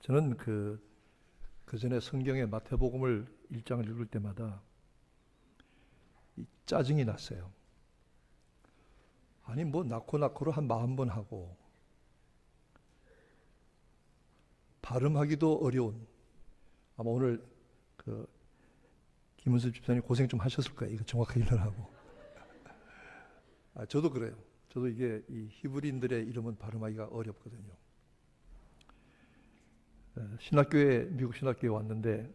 저는 그, 그 전에 성경의 마태복음을 일장을 읽을 때마다 이 짜증이 났어요. 아니, 뭐, 낳고 낳고를 한 마흔 번 하고, 발음하기도 어려운, 아마 오늘 그, 김은수 집사님 고생 좀 하셨을 거예요. 이거 정확하게 읽으라고. 아, 저도 그래요. 저도 이게 이 히브리인들의 이름은 발음하기가 어렵거든요. 어, 신학교에 미국 신학교에 왔는데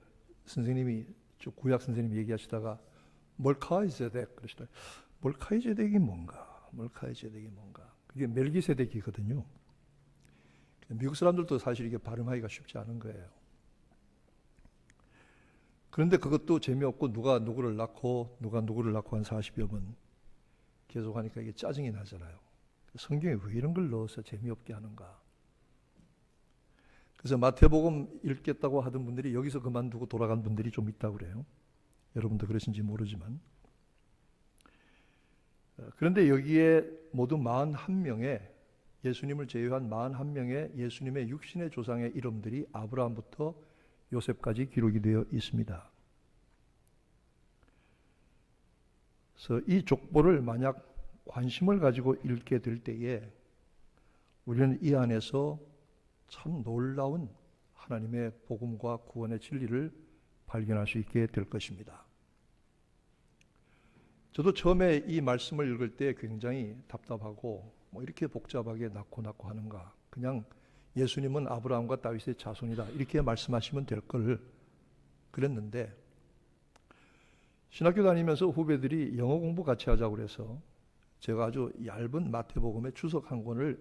선생님이 쭉 구약 선생님 얘기하시다가 멀카이제덱 그러시더라고요. 멀카이제덱이 뭔가? 멀카이제덱이 뭔가? 그게 멜기세덱이거든요. 미국 사람들도 사실 이게 발음하기가 쉽지 않은 거예요. 그런데 그것도 재미없고 누가 누구를 낳고 누가 누구를 낳고 한 40여 번 계속 하니까 이게 짜증이 나잖아요. 성경에 왜 이런 걸 넣어서 재미없게 하는가? 그래서 마태복음 읽겠다고 하던 분들이 여기서 그만두고 돌아간 분들이 좀 있다고 그래요. 여러분도 그러신지 모르지만. 어, 그런데 여기에 모두 41명의 예수님을 제외한 41명의 예수님의 육신의 조상의 이름들이 아브라함부터 요셉까지 기록이 되어 있습니다. 그래서 이 족보를 만약 관심을 가지고 읽게 될 때에 우리는 이 안에서 참 놀라운 하나님의 복음과 구원의 진리를 발견할 수 있게 될 것입니다. 저도 처음에 이 말씀을 읽을 때 굉장히 답답하고 뭐 이렇게 복잡하게 낳고 낳고 하는가. 그냥 예수님은 아브라함과 다윗의 자손이다. 이렇게 말씀하시면 될 걸 그랬는데 신학교 다니면서 후배들이 영어 공부 같이 하자고 그래서 제가 아주 얇은 마태복음의 추석 한 권을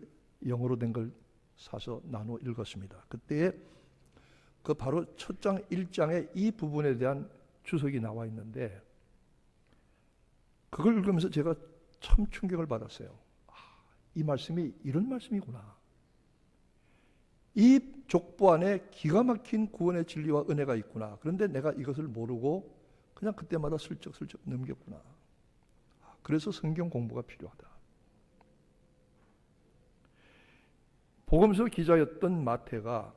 영어로 된 걸 사서 나눠 읽었습니다. 그때에 그 바로 첫 장 1장의 이 부분에 대한 추석이 나와 있는데 그걸 읽으면서 제가 참 충격을 받았어요. 아, 이 말씀이 이런 말씀이구나. 이 족보 안에 기가 막힌 구원의 진리와 은혜가 있구나. 그런데 내가 이것을 모르고 그냥 그때마다 슬쩍슬쩍 넘겼구나. 그래서 성경 공부가 필요하다. 복음서 기자였던 마태가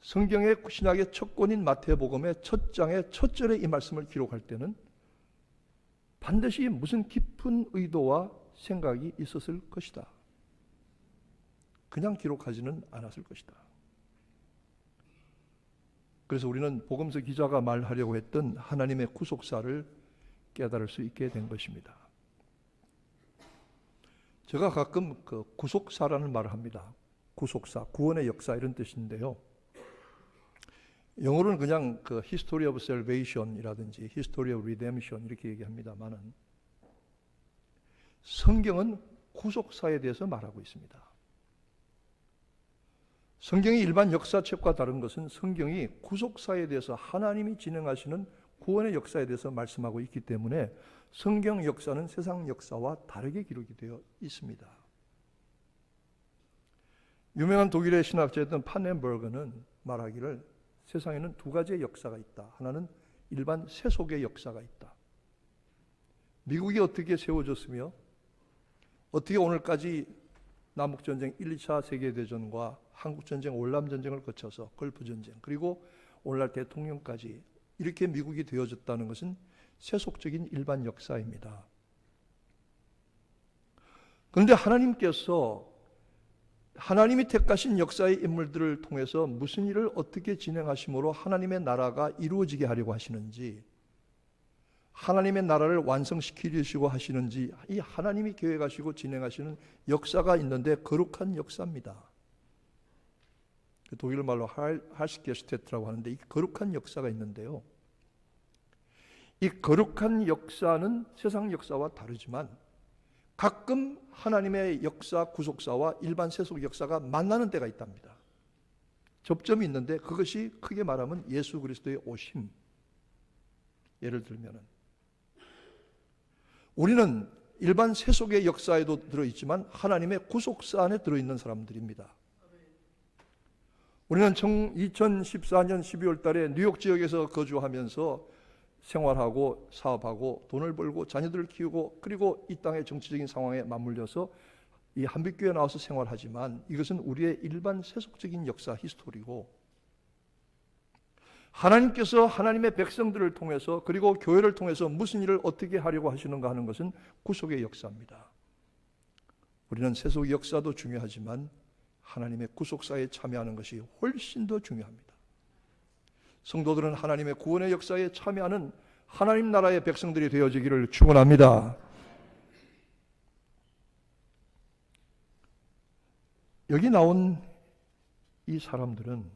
성경의 신학의 첫 권인 마태복음의 첫 장의 첫 절에 이 말씀을 기록할 때는 반드시 무슨 깊은 의도와 생각이 있었을 것이다. 그냥 기록하지는 않았을 것이다. 그래서 우리는 복음서 기자가 말하려고 했던 하나님의 구속사를 깨달을 수 있게 된 것입니다. 제가 가끔 그 구속사라는 말을 합니다. 구속사, 구원의 역사 이런 뜻인데요. 영어로는 그냥 그 history of salvation이라든지 history of redemption 이렇게 얘기합니다만은 성경은 구속사에 대해서 말하고 있습니다. 성경의 일반 역사책과 다른 것은 성경이 구속사에 대해서 하나님이 진행하시는 구원의 역사에 대해서 말씀하고 있기 때문에 성경 역사는 세상 역사와 다르게 기록이 되어 있습니다. 유명한 독일의 신학자였던 파넨버그는 말하기를 세상에는 두 가지의 역사가 있다. 하나는 일반 세속의 역사가 있다. 미국이 어떻게 세워졌으며 어떻게 오늘까지 남북전쟁 1, 2차 세계대전과 한국전쟁, 월남전쟁을 거쳐서 걸프전쟁 그리고 오늘날 대통령까지 이렇게 미국이 되어졌다는 것은 세속적인 일반 역사입니다. 그런데 하나님께서 하나님이 택하신 역사의 인물들을 통해서 무슨 일을 어떻게 진행하심으로 하나님의 나라가 이루어지게 하려고 하시는지 하나님의 나라를 완성시키려고 하시는지 이 하나님이 계획하시고 진행하시는 역사가 있는데 거룩한 역사입니다. 그 독일 말로 할스게스테트라고 하는데 이 거룩한 역사가 있는데요. 이 거룩한 역사는 세상 역사와 다르지만 가끔 하나님의 역사 구속사와 일반 세속 역사가 만나는 때가 있답니다. 접점이 있는데 그것이 크게 말하면 예수 그리스도의 오심. 예를 들면은 우리는 일반 세속의 역사에도 들어있지만 하나님의 구속사 안에 들어있는 사람들입니다. 우리는 2014년 12월 달에 뉴욕 지역에서 거주하면서 생활하고 사업하고 돈을 벌고 자녀들을 키우고 그리고 이 땅의 정치적인 상황에 맞물려서 이 한빛교회 나와서 생활하지만 이것은 우리의 일반 세속적인 역사 히스토리고 하나님께서 하나님의 백성들을 통해서 그리고 교회를 통해서 무슨 일을 어떻게 하려고 하시는가 하는 것은 구속의 역사입니다. 우리는 세속 역사도 중요하지만 하나님의 구속사에 참여하는 것이 훨씬 더 중요합니다. 성도들은 하나님의 구원의 역사에 참여하는 하나님 나라의 백성들이 되어지기를 축원합니다. 여기 나온 이 사람들은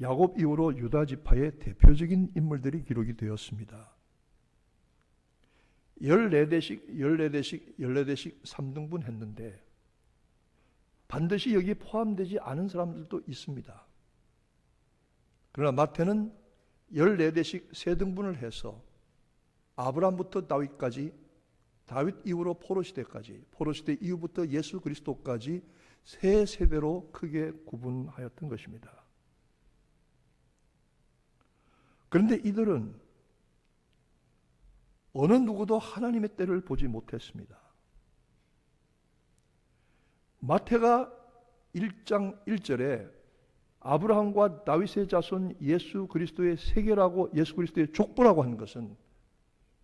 야곱 이후로 유다 지파의 대표적인 인물들이 기록이 되었습니다. 14대씩 14대씩 14대씩 3등분 했는데 반드시 여기 포함되지 않은 사람들도 있습니다. 그러나 마태는 14대씩 3등분을 해서 아브라함부터 다윗까지 다윗 이후로 포로 시대까지 포로 시대 이후부터 예수 그리스도까지 세 세대로 크게 구분하였던 것입니다. 그런데 이들은 어느 누구도 하나님의 때를 보지 못했습니다. 마태가 1장 1절에 아브라함과 다윗의 자손 예수 그리스도의 세계라고 예수 그리스도의 족보라고 한 것은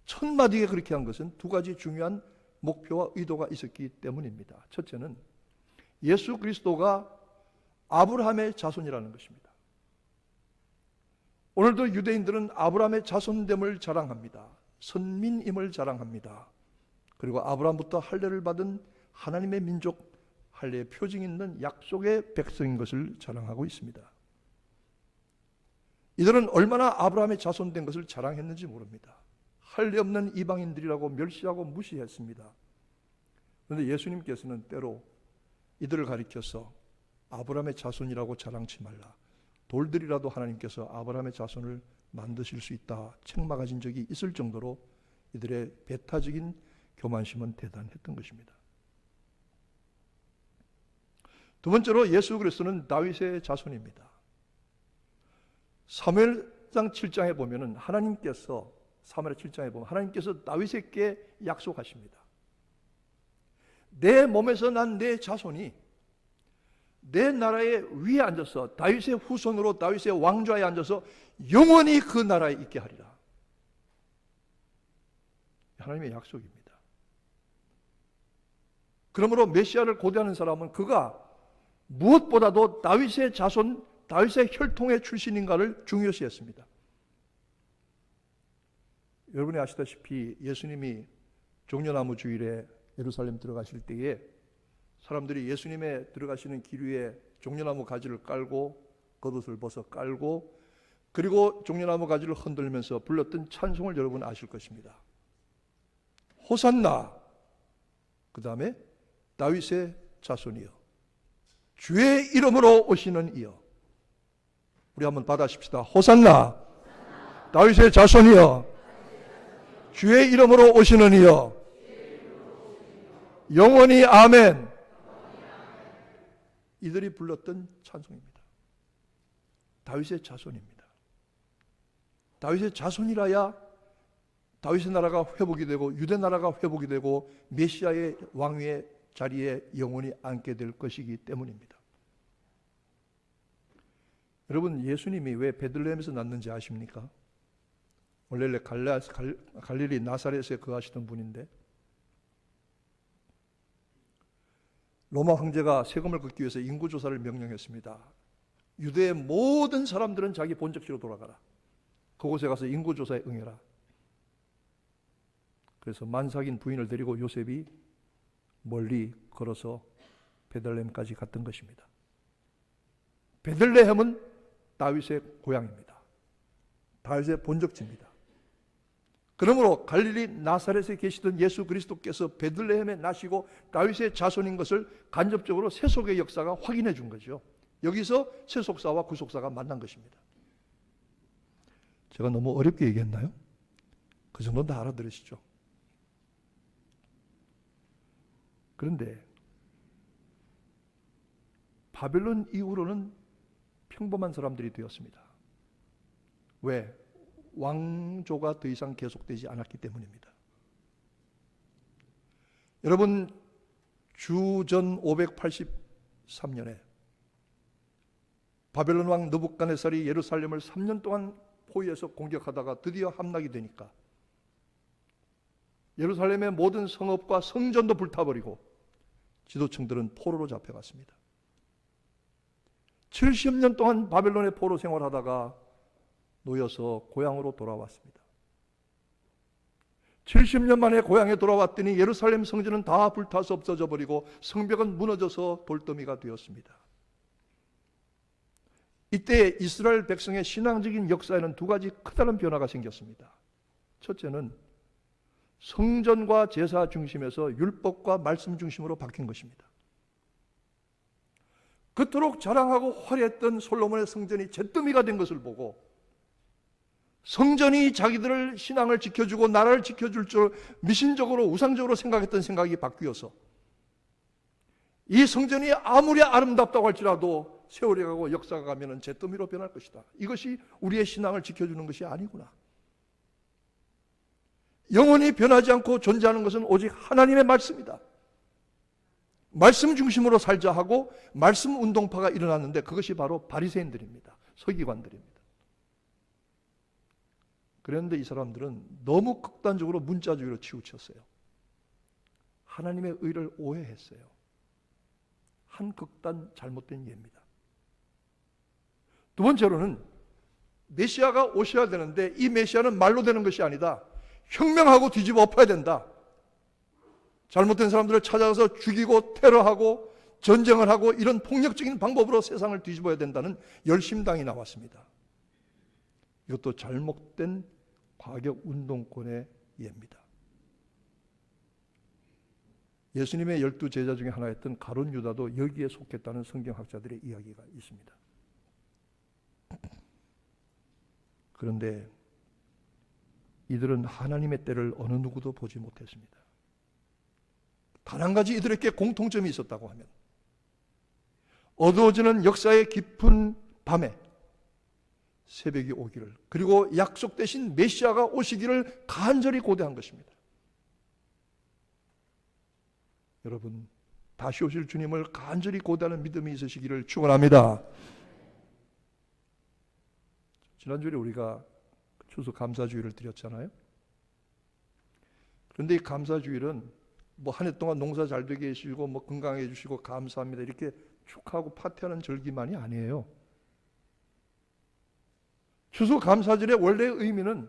첫 마디에 그렇게 한 것은 두 가지 중요한 목표와 의도가 있었기 때문입니다. 첫째는 예수 그리스도가 아브라함의 자손이라는 것입니다. 오늘도 유대인들은 아브라함의 자손됨을 자랑합니다. 선민임을 자랑합니다. 그리고 아브라함부터 할례를 받은 하나님의 민족 할례의 표징 있는 약속의 백성인 것을 자랑하고 있습니다. 이들은 얼마나 아브라함의 자손된 것을 자랑했는지 모릅니다. 할례 없는 이방인들이라고 멸시하고 무시했습니다. 그런데 예수님께서는 때로 이들을 가리켜서 아브라함의 자손이라고 자랑치 말라. 돌들이라도 하나님께서 아브라함의 자손을 만드실 수 있다 책망하신 적이 있을 정도로 이들의 배타적인 교만심은 대단했던 것입니다. 두 번째로 예수 그리스도는 다윗의 자손입니다. 사무엘상 7장에 보면은 하나님께서 사무엘 7장에 보면 하나님께서 다윗에게 약속하십니다. 내 몸에서 난 내 자손이 내 나라의 위에 앉아서 다윗의 후손으로 다윗의 왕좌에 앉아서 영원히 그 나라에 있게 하리라. 하나님의 약속입니다. 그러므로 메시아를 고대하는 사람은 그가 무엇보다도 다윗의 자손, 다윗의 혈통의 출신인가를 중요시했습니다. 여러분이 아시다시피 예수님이 종려나무 주일에 예루살렘 들어가실 때에 사람들이 예수님의 들어가시는 길 위에 종려나무 가지를 깔고 겉옷을 벗어 깔고 그리고 종려나무 가지를 흔들면서 불렀던 찬송을 여러분 아실 것입니다. 호산나 그 다음에 다윗의 자손이여 주의 이름으로 오시는 이여 우리 한번 받아십시다. 호산나 다윗의 자손이여 주의 이름으로 오시는 이여 영원히 아멘 이들이 불렀던 찬송입니다. 다윗의 자손입니다. 다윗의 자손이라야 다윗의 나라가 회복이 되고 유대 나라가 회복이 되고 메시아의 왕위의 자리에 영원히 앉게 될 것이기 때문입니다. 여러분 예수님이 왜 베들레헴에서 났는지 아십니까? 원래 갈릴리 나사렛에 거하시던 분인데 로마 황제가 세금을 걷기 위해서 인구 조사를 명령했습니다. 유대의 모든 사람들은 자기 본적지로 돌아가라. 그곳에 가서 인구 조사에 응해라. 그래서 만삭인 부인을 데리고 요셉이 멀리 걸어서 베들레헴까지 갔던 것입니다. 베들레헴은 다윗의 고향입니다. 다윗의 본적지입니다. 그러므로 갈릴리 나사렛에 계시던 예수 그리스도께서 베들레헴에 나시고 다윗의 자손인 것을 간접적으로 세속의 역사가 확인해 준 거죠. 여기서 세속사와 구속사가 만난 것입니다. 제가 너무 어렵게 얘기했나요? 그 정도는 다 알아들으시죠? 그런데 바벨론 이후로는 평범한 사람들이 되었습니다. 왜? 왕조가 더 이상 계속되지 않았기 때문입니다. 여러분 주전 583년에 바벨론 왕 느부갓네살이 예루살렘을 3년 동안 포위해서 공격하다가 드디어 함락이 되니까 예루살렘의 모든 성읍과 성전도 불타버리고 지도층들은 포로로 잡혀갔습니다. 70년 동안 바벨론의 포로 생활하다가 놓여서 고향으로 돌아왔습니다. 70년 만에 고향에 돌아왔더니 예루살렘 성전은 다 불타서 없어져 버리고 성벽은 무너져서 돌더미가 되었습니다. 이때 이스라엘 백성의 신앙적인 역사에는 두 가지 크다란 변화가 생겼습니다. 첫째는 성전과 제사 중심에서 율법과 말씀 중심으로 바뀐 것입니다. 그토록 자랑하고 화려했던 솔로몬의 성전이 잿더미가 된 것을 보고 성전이 자기들을 신앙을 지켜주고 나라를 지켜줄 줄 미신적으로 우상적으로 생각했던 생각이 바뀌어서 이 성전이 아무리 아름답다고 할지라도 세월이 가고 역사가 가면은 잿더미로 변할 것이다. 이것이 우리의 신앙을 지켜주는 것이 아니구나. 영원히 변하지 않고 존재하는 것은 오직 하나님의 말씀이다. 말씀 중심으로 살자 하고 말씀 운동파가 일어났는데 그것이 바로 바리새인들입니다. 서기관들입니다. 그런데 이 사람들은 너무 극단적으로 문자주의로 치우쳤어요. 하나님의 의를 오해했어요. 한 극단 잘못된 예입니다. 두 번째로는 메시아가 오셔야 되는데 이 메시아는 말로 되는 것이 아니다. 혁명하고 뒤집어 엎어야 된다. 잘못된 사람들을 찾아가서 죽이고 테러하고 전쟁을 하고 이런 폭력적인 방법으로 세상을 뒤집어야 된다는 열심당이 나왔습니다. 이것도 잘못된 과격 운동권의 예입니다. 예수님의 열두 제자 중에 하나였던 가론 유다도 여기에 속했다는 성경학자들의 이야기가 있습니다. 그런데 이들은 하나님의 때를 어느 누구도 보지 못했습니다. 단 한 가지 이들에게 공통점이 있었다고 하면 어두워지는 역사의 깊은 밤에 새벽이 오기를 그리고 약속되신 메시아가 오시기를 간절히 고대한 것입니다. 여러분 다시 오실 주님을 간절히 고대하는 믿음이 있으시기를 축원합니다. 지난주에 우리가 추수 감사주의를 드렸잖아요. 그런데 이 감사주일은 뭐 한 해 동안 농사 잘 되게 해주시고 뭐 건강해 주시고 감사합니다 이렇게 축하하고 파티하는 절기만이 아니에요. 추수 감사절의 원래의 의미는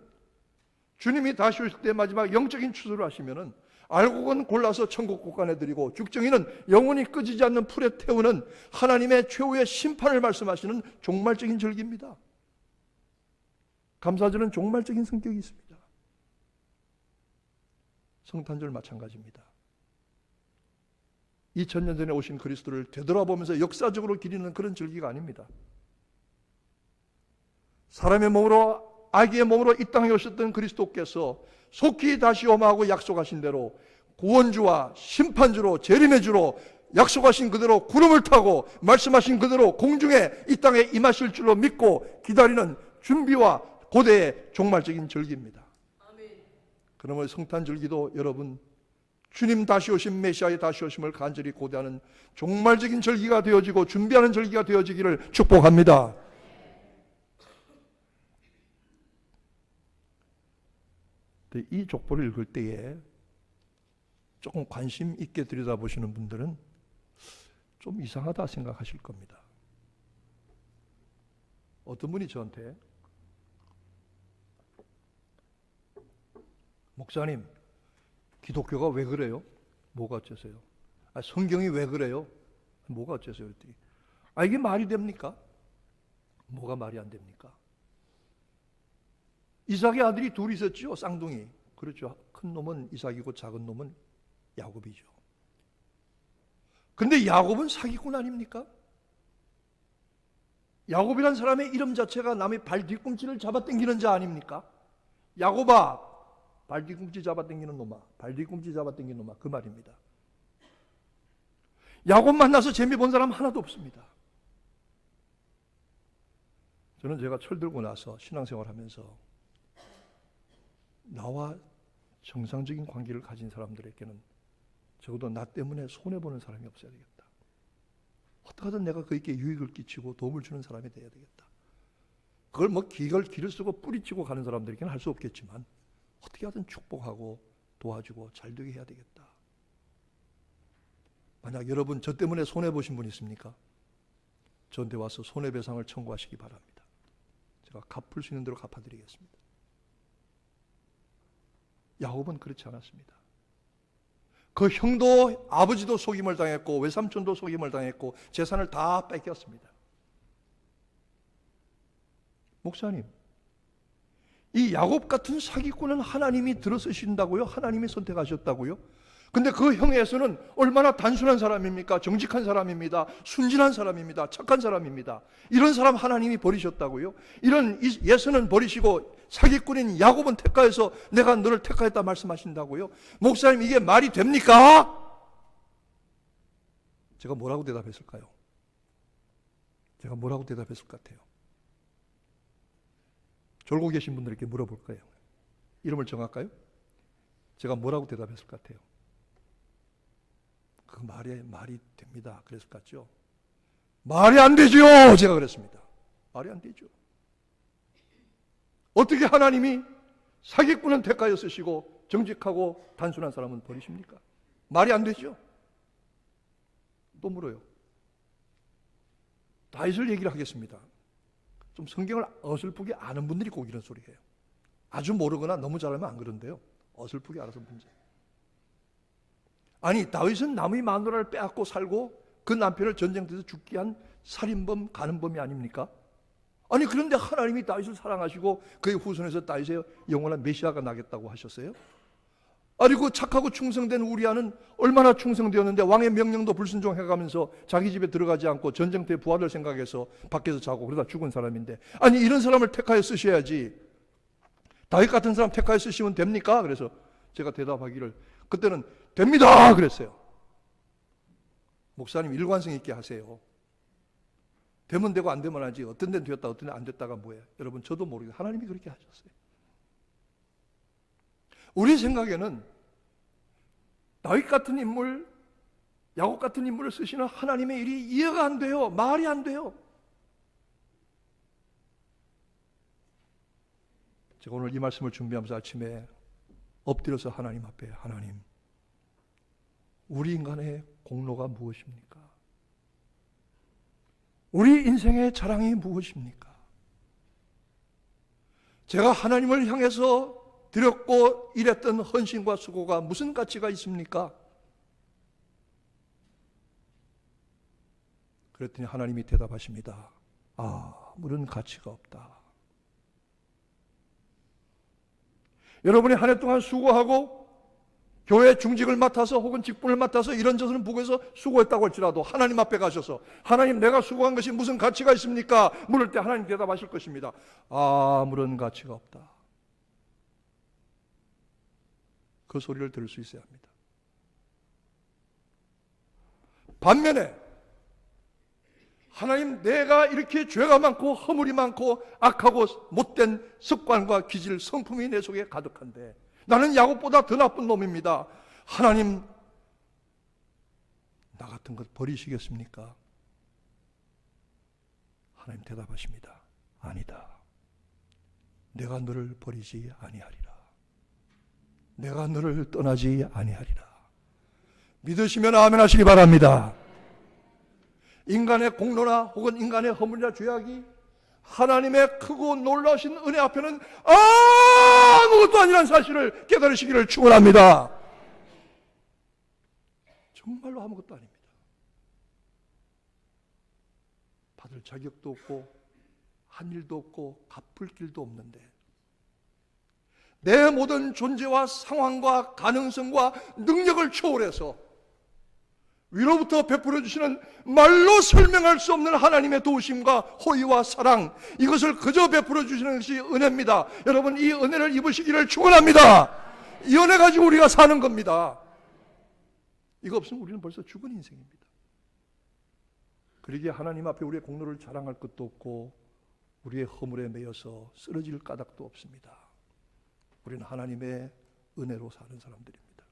주님이 다시 오실 때 마지막 영적인 추수를 하시면은 알곡은 골라서 천국 곳간에 드리고 죽정이는 영원히 끄지지 않는 풀에 태우는 하나님의 최후의 심판을 말씀하시는 종말적인 절기입니다. 감사절은 종말적인 성격이 있습니다. 성탄절 마찬가지입니다. 2000년 전에 오신 그리스도를 되돌아보면서 역사적으로 기리는 그런 절기가 아닙니다. 사람의 몸으로 아기의 몸으로 이 땅에 오셨던 그리스도께서 속히 다시 오마하고 약속하신 대로 구원주와 심판주로 재림의 주로 약속하신 그대로 구름을 타고 말씀하신 그대로 공중에 이 땅에 임하실 줄로 믿고 기다리는 준비와 고대의 종말적인 절기입니다. 그러면 성탄 절기도 여러분 주님 다시 오신 메시아의 다시 오심을 간절히 고대하는 종말적인 절기가 되어지고 준비하는 절기가 되어지기를 축복합니다. 이 족보를 읽을 때에 조금 관심 있게 들여다보시는 분들은 좀 이상하다 생각하실 겁니다. 어떤 분이 저한테 목사님, 기독교가 왜 그래요? 뭐가 어째서요? 아, 성경이 왜 그래요? 뭐가 어째서요? 그랬더니, 아, 이게 말이 됩니까? 뭐가 말이 안 됩니까? 이삭의 아들이 둘 있었죠, 쌍둥이. 그렇죠. 큰 놈은 이삭이고 작은 놈은 야곱이죠. 근데 야곱은 사기꾼 아닙니까? 야곱이란 사람의 이름 자체가 남의 발 뒤꿈치를 잡아당기는 자 아닙니까? 야곱아, 발 뒤꿈치 잡아당기는 놈아, 발 뒤꿈치 잡아당기는 놈아 그 말입니다. 야곱 만나서 재미 본 사람 하나도 없습니다. 저는 제가 철 들고 나서 신앙생활 하면서 나와 정상적인 관계를 가진 사람들에게는 적어도 나 때문에 손해 보는 사람이 없어야 되겠다. 어떻게든 내가 그에게 유익을 끼치고 도움을 주는 사람이 돼야 되겠다. 그걸 뭐 기걸 길을 쓰고 뿌리치고 가는 사람들에게는 할 수 없겠지만 어떻게 하든 축복하고 도와주고 잘 되게 해야 되겠다. 만약 여러분 저 때문에 손해 보신 분 있습니까? 저한테 와서 손해배상을 청구하시기 바랍니다. 제가 갚을 수 있는 대로 갚아드리겠습니다. 야곱은 그렇지 않았습니다. 그 형도 아버지도 속임을 당했고 외삼촌도 속임을 당했고 재산을 다 뺏겼습니다. 목사님, 이 야곱 같은 사기꾼은 하나님이 들어서신다고요? 하나님이 선택하셨다고요? 근데 그 형에서는 얼마나 단순한 사람입니까? 정직한 사람입니다. 순진한 사람입니다. 착한 사람입니다. 이런 사람 하나님이 버리셨다고요? 이런 예수는 버리시고 사기꾼인 야곱은 택하여서 내가 너를 택하였다 말씀하신다고요? 목사님 이게 말이 됩니까? 제가 뭐라고 대답했을까요? 제가 뭐라고 대답했을 것 같아요? 졸고 계신 분들에게 물어볼 거예요. 이름을 정할까요? 제가 뭐라고 대답했을 것 같아요? 그 말이 말이 됩니다. 그랬을 것 같죠? 말이 안 되죠. 제가 그랬습니다. 말이 안 되죠. 어떻게 하나님이 사기꾼은 대가여 쓰시고 정직하고 단순한 사람은 버리십니까? 말이 안 되죠. 또 물어요. 다윗을 얘기를 하겠습니다. 좀 성경을 어설프게 아는 분들이 꼭 이런 소리 해요. 아주 모르거나 너무 잘하면 안 그런데요. 어설프게 알아서 문제. 아니 다윗은 남의 마누라를 빼앗고 살고 그 남편을 전쟁터에서 죽게 한 살인범 가는범이 아닙니까? 아니 그런데 하나님이 다윗을 사랑하시고 그의 후손에서 다윗의 영원한 메시아가 나겠다고 하셨어요? 그 착하고 충성된 우리아는 얼마나 충성되었는데 왕의 명령도 불순종해가면서 자기 집에 들어가지 않고 전쟁터의 부하를 생각해서 밖에서 자고 그러다 죽은 사람인데. 아니 이런 사람을 택하여 쓰셔야지. 다윗 같은 사람 택하여 쓰시면 됩니까? 그래서 제가 대답하기를 그때는 됩니다! 그랬어요. 목사님 일관성 있게 하세요. 되면 되고 안 되면 하지. 어떤 데는 되었다 어떤 데는 안 됐다가 뭐예요? 여러분 저도 모르겠어요 하나님이 그렇게 하셨어요 우리 생각에는 다윗 같은 인물, 야곱 같은 인물을 쓰시는 하나님의 일이 이해가 안 돼요. 말이 안 돼요. 제가 오늘 이 말씀을 준비하면서 아침에 엎드려서 하나님 앞에 하나님, 우리 인간의 공로가 무엇입니까? 우리 인생의 자랑이 무엇입니까? 제가 하나님을 향해서 드렸고 일했던 헌신과 수고가 무슨 가치가 있습니까? 그랬더니 하나님이 대답하십니다. 아무런 가치가 없다. 여러분이 한 해 동안 수고하고 교회 중직을 맡아서 혹은 직분을 맡아서 이런 저런 부에서 수고했다고 할지라도 하나님 앞에 가셔서 하나님 내가 수고한 것이 무슨 가치가 있습니까? 물을 때 하나님 대답하실 것입니다. 아무런 가치가 없다. 그 소리를 들을 수 있어야 합니다. 반면에 하나님 내가 이렇게 죄가 많고 허물이 많고 악하고 못된 습관과 기질 성품이 내 속에 가득한데 나는 야곱보다 더 나쁜 놈입니다. 하나님 나 같은 것 버리시겠습니까? 하나님 대답하십니다. 아니다. 내가 너를 버리지 아니하리라. 내가 너를 떠나지 아니하리라. 믿으시면 아멘 하시기 바랍니다. 인간의 공로나 혹은 인간의 허물이나 죄악이 하나님의 크고 놀라신 은혜 앞에는 아무것도 아니라는 사실을 깨달으시기를 축원합니다. 정말로 아무것도 아닙니다. 받을 자격도 없고 한 일도 없고 갚을 길도 없는데 내 모든 존재와 상황과 가능성과 능력을 초월해서 위로부터 베풀어 주시는 말로 설명할 수 없는 하나님의 도우심과 호의와 사랑 이것을 그저 베풀어 주시는 것이 은혜입니다. 여러분 이 은혜를 입으시기를 축원합니다. 이 은혜 가지고 우리가 사는 겁니다. 이거 없으면 우리는 벌써 죽은 인생입니다. 그러기에 하나님 앞에 우리의 공로를 자랑할 것도 없고 우리의 허물에 매여서 쓰러질 까닭도 없습니다. 우리는 하나님의 은혜로 사는 사람들입니다.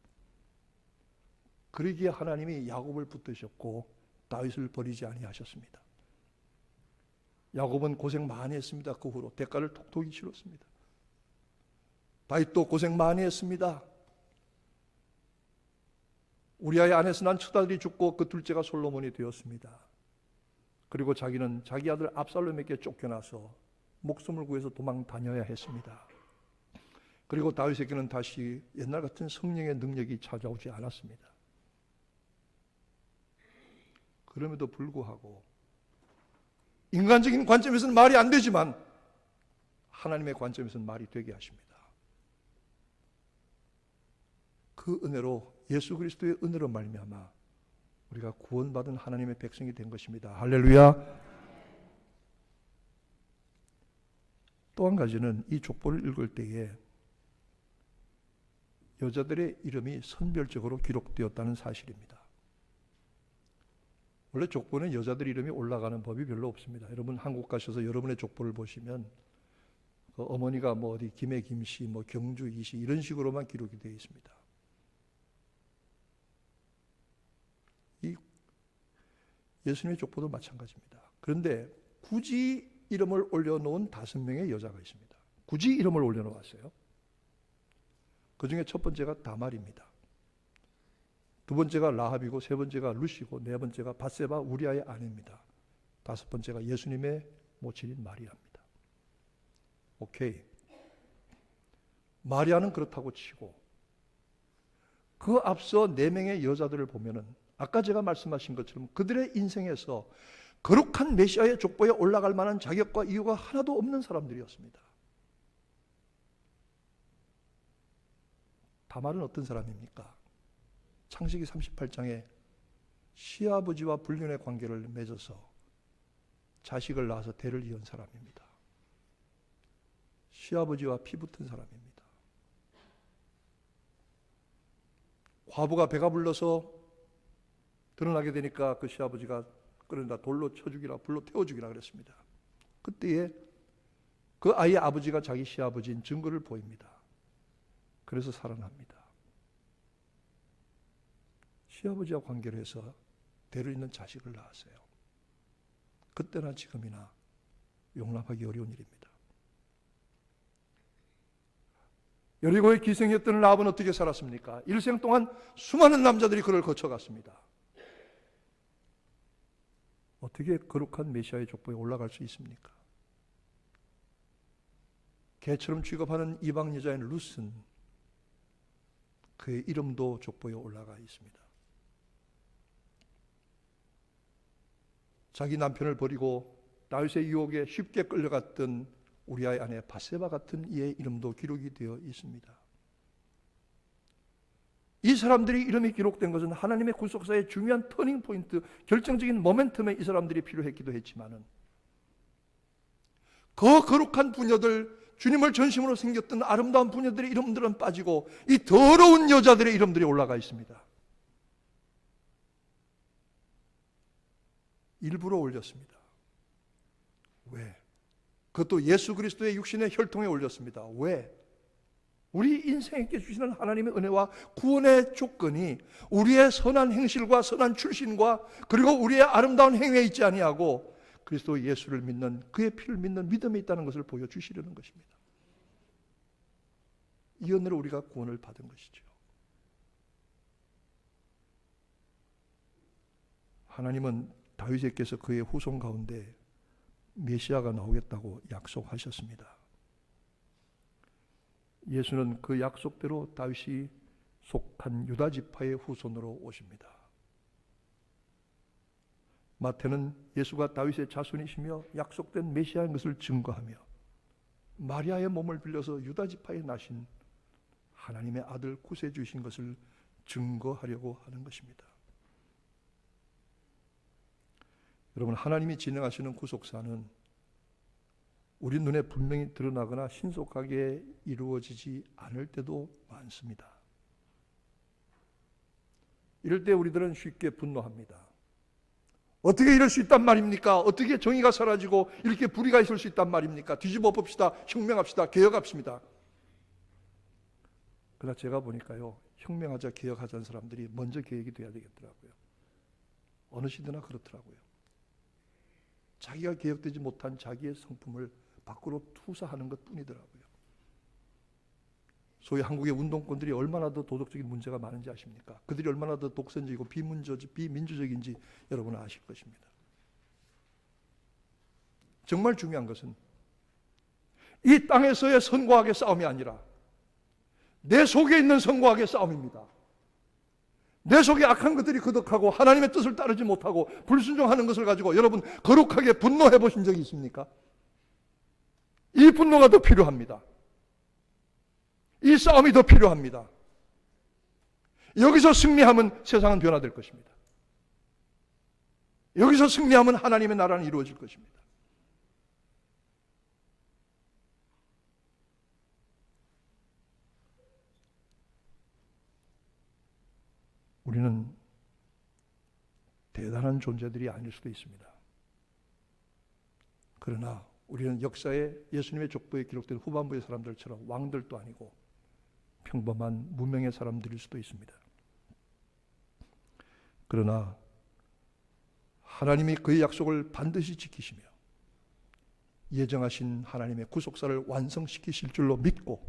그러기에 하나님이 야곱을 붙드셨고 다윗을 버리지 아니하셨습니다. 야곱은 고생 많이 했습니다. 그 후로 대가를 톡톡히 치렀습니다. 다윗도 고생 많이 했습니다. 우리아의 아내서 난 첫아들이 죽고 그 둘째가 솔로몬이 되었습니다. 그리고 자기는 자기 아들 압살롬에게 쫓겨나서 목숨을 구해서 도망 다녀야 했습니다. 그리고 다윗에게는 다시 옛날 같은 성령의 능력이 찾아오지 않았습니다. 그럼에도 불구하고 인간적인 관점에서는 말이 안 되지만 하나님의 관점에서는 말이 되게 하십니다. 그 은혜로 예수 그리스도의 은혜로 말미암아 우리가 구원받은 하나님의 백성이 된 것입니다. 할렐루야. 또 한 가지는 이 족보를 읽을 때에 여자들의 이름이 선별적으로 기록되었다는 사실입니다. 원래 족보는 여자들 이름이 올라가는 법이 별로 없습니다. 여러분 한국 가셔서 여러분의 족보를 보시면 그 어머니가 뭐 어디 김해 김씨, 뭐 경주 이씨 이런 식으로만 기록이 되어 있습니다. 이 예수님의 족보도 마찬가지입니다. 그런데 굳이 이름을 올려놓은 다섯 명의 여자가 있습니다. 굳이 이름을 올려놓았어요. 그 중에 첫 번째가 다말입니다. 두 번째가 라합이고 세 번째가 루시고 네 번째가 바세바 우리아의 아내입니다. 다섯 번째가 예수님의 모친인 마리아입니다. 오케이. 마리아는 그렇다고 치고 그 앞서 네 명의 여자들을 보면은 아까 제가 말씀하신 것처럼 그들의 인생에서 거룩한 메시아의 족보에 올라갈 만한 자격과 이유가 하나도 없는 사람들이었습니다. 다말은 어떤 사람입니까? 창세기 38장에 시아버지와 불륜의 관계를 맺어서 자식을 낳아서 대를 이은 사람입니다. 시아버지와 피 붙은 사람입니다. 과부가 배가 불러서 드러나게 되니까 그 시아버지가 그런다 돌로 쳐 죽이라 불로 태워 죽이라 그랬습니다. 그때에 그 아이의 아버지가 자기 시아버지인 증거를 보입니다. 그래서 살아납니다. 시아버지와 관계를 해서 대를 잇는 자식을 낳았어요. 그때나 지금이나 용납하기 어려운 일입니다. 여리고의 기생이었던 라합은 어떻게 살았습니까? 일생 동안 수많은 남자들이 그를 거쳐갔습니다. 어떻게 거룩한 메시아의 족보에 올라갈 수 있습니까? 개처럼 취급하는 이방 여자인 루스는 그의 이름도 족보에 올라가 있습니다. 자기 남편을 버리고 다윗의 유혹에 쉽게 끌려갔던 우리아의 아내 바세바 같은 이의 이름도 기록이 되어 있습니다. 이 사람들이 이름이 기록된 것은 하나님의 구속사의 중요한 터닝 포인트, 결정적인 모멘텀에 이 사람들이 필요했기도 했지만은 그 거룩한 부녀들, 주님을 전심으로 생겼던 아름다운 부녀들의 이름들은 빠지고 이 더러운 여자들의 이름들이 올라가 있습니다. 일부러 올렸습니다. 왜? 그것도 예수 그리스도의 육신의 혈통에 올렸습니다. 왜? 우리 인생에게 주시는 하나님의 은혜와 구원의 조건이 우리의 선한 행실과 선한 출신과 그리고 우리의 아름다운 행위에 있지 아니하고 그리스도 예수를 믿는 그의 피를 믿는 믿음에 있다는 것을 보여주시려는 것입니다. 이 은혜로 우리가 구원을 받은 것이죠. 하나님은 다윗에게서 그의 후손 가운데 메시아가 나오겠다고 약속하셨습니다. 예수는 그 약속대로 다윗이 속한 유다 지파의 후손으로 오십니다. 마태는 예수가 다윗의 자손이시며 약속된 메시아인 것을 증거하며 마리아의 몸을 빌려서 유다 지파에 나신 하나님의 아들 구세주이신 것을 증거하려고 하는 것입니다. 여러분 하나님이 진행하시는 구속사는 우리 눈에 분명히 드러나거나 신속하게 이루어지지 않을 때도 많습니다. 이럴 때 우리들은 쉽게 분노합니다. 어떻게 이럴 수 있단 말입니까? 어떻게 정의가 사라지고 이렇게 불의가 있을 수 있단 말입니까? 뒤집어 봅시다. 혁명합시다. 개혁합시다. 그러나 제가 보니까요. 혁명하자 개혁하자는 사람들이 먼저 개혁이 돼야 되겠더라고요. 어느 시대나 그렇더라고요. 자기가 개혁되지 못한 자기의 성품을 밖으로 투사하는 것 뿐이더라고요. 소위 한국의 운동권들이 얼마나 더 도덕적인 문제가 많은지 아십니까? 그들이 얼마나 더 독선적이고 비문저, 비민주적인지 여러분은 아실 것입니다. 정말 중요한 것은 이 땅에서의 선과학의 싸움이 아니라 내 속에 있는 선과학의 싸움입니다. 내 속에 악한 것들이 거덕하고 하나님의 뜻을 따르지 못하고 불순종하는 것을 가지고 여러분 거룩하게 분노해 보신 적이 있습니까? 이 분노가 더 필요합니다. 이 싸움이 더 필요합니다. 여기서 승리하면 세상은 변화될 것입니다. 여기서 승리하면 하나님의 나라는 이루어질 것입니다. 우리는 대단한 존재들이 아닐 수도 있습니다. 그러나 우리는 역사에 예수님의 족보에 기록된 후반부의 사람들처럼 왕들도 아니고 평범한 무명의 사람들일 수도 있습니다. 그러나 하나님이 그의 약속을 반드시 지키시며 예정하신 하나님의 구속사를 완성시키실 줄로 믿고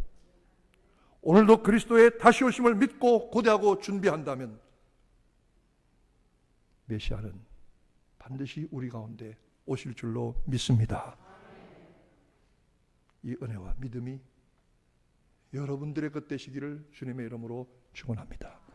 오늘도 그리스도의 다시 오심을 믿고 고대하고 준비한다면 메시아는 반드시 우리 가운데 오실 줄로 믿습니다. 이 은혜와 믿음이 여러분들의 것 되시기를 주님의 이름으로 축원합니다.